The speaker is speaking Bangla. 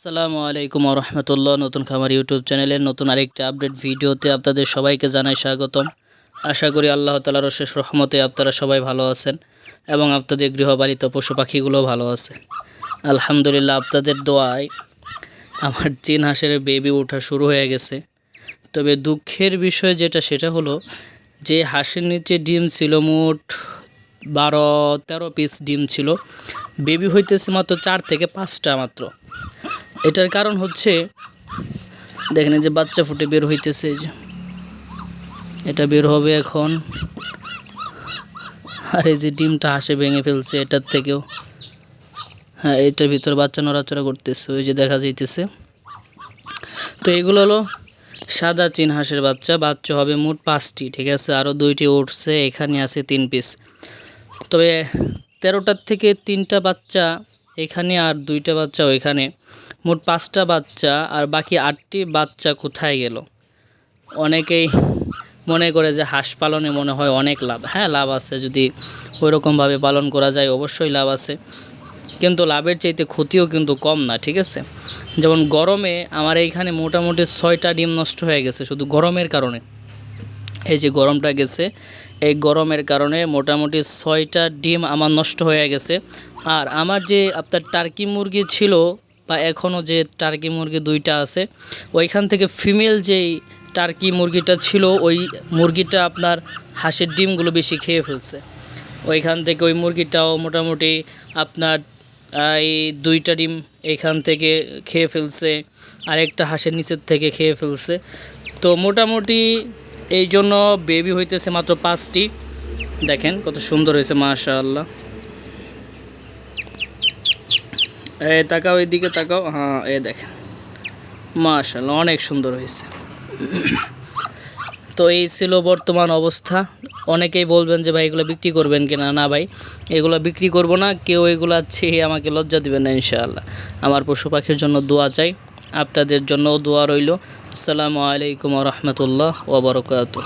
আসসালামু আলাইকুম রহমতুল্লাহ নতুন খামার ইউটিউব চ্যানেলের নতুন আরেকটি আপডেট ভিডিওতে আপনাদের সবাইকে জানাই স্বাগতম। আশা করি আল্লাহ তালার শেষ রহমতে আপনারা সবাই ভালো আছেন এবং আপনাদের গৃহপালিত পশু পাখিগুলো ভালো আছে। আলহামদুলিল্লাহ আপনাদের দোয়ায় আমার চীন হাঁসের বেবি ওঠা শুরু হয়ে গেছে। তবে দুঃখের বিষয় যেটা, সেটা হলো যে হাঁসের নিচে ডিম ছিল মোট বারো তেরো পিস ডিম ছিল। বেবি হইতেছে মাত্র চার থেকে পাঁচটা মাত্র। এটার কারণ হচ্ছে, দেখেন যে বাচ্চা ফুটে বের হইতেছে এটা বের হবে এখন। আর এই যে ডিমটা হাসে ভেঙে ফেলছে এটার থেকেও। হ্যাঁ এটার ভিতর বাচ্চা নড়াচড়া করতেছে, ওই যে দেখা যাইতেছে। তো এগুলো হলো সাদা চিন হাঁসের বাচ্চা। বাচ্চা হবে মোট পাঁচটি, ঠিক আছে? আরও দুইটি উঠছে, এখানে আছে তিন পিস তবে তেরোটার থেকে তিনটা বাচ্চা এখানে আর দুইটা বাচ্চা ওইখানে। মোট পাঁচটা বাচ্চা আর বাকি আটটি বাচ্চা কোথায় গেল? অনেকেই মনে করে যে হাঁস পালনে মনে হয় অনেক লাভ। হ্যাঁ লাভ আছে। যদি ওইরকমভাবে পালন করা যায়, অবশ্যই লাভ আছে। কিন্তু লাভের চাইতে ক্ষতিও কিন্তু কম না, ঠিক আছে? যেমন গরমে আমার এইখানে মোটামুটি ছয়টা ডিম নষ্ট হয়ে গেছে শুধু গরমের কারণে। এই যে গরমটা গেছে, এই গরমের কারণে মোটামুটি ছয়টা ডিম আমার নষ্ট হয়ে গেছে। আর আমার যে আপনার টার্কি মুরগি ছিল বা এখনও যে টার্কি মুরগি দুইটা আছে, ওইখান থেকে ফিমেল যেই টার্কি মুরগিটা ছিল, ওই মুরগিটা আপনার হাঁসের ডিমগুলো বেশি খেয়ে ফেলছে। ওইখান থেকে ওই মুরগিটাও মোটামুটি আপনার এই দুইটা ডিম এইখান থেকে খেয়ে ফেলছে, আরেকটা হাঁসের নিচের থেকে খেয়ে ফেলছে। তো মোটামুটি এই জন্য বেবি হইতেছে মাত্র পাঁচটি। দেখেন কত সুন্দর হয়েছে, মাশাআল্লাহ। এ, তাকাও এদিকে তাকাও। হ্যাঁ এ দেখেন। মাশাআল্লাহ, অনেক সুন্দর হয়েছে। তো এই ছিল বর্তমান অবস্থা। অনেকেই বলবেন যে, ভাই, এগুলো বিক্রি করবেন কিনা? না, ভাই, এগুলো বিক্রি করব না। কেউ এগুলো চেয়ে আমাকে লজ্জা দিবেন না, ইনশাআল্লাহ। আমার পশু পাখির জন্য দোয়া চাই। আপনাদের জন্যও দোয়া রইল। আসসালামু আলাইকুম রহমতুল্লাহ ওবরকাত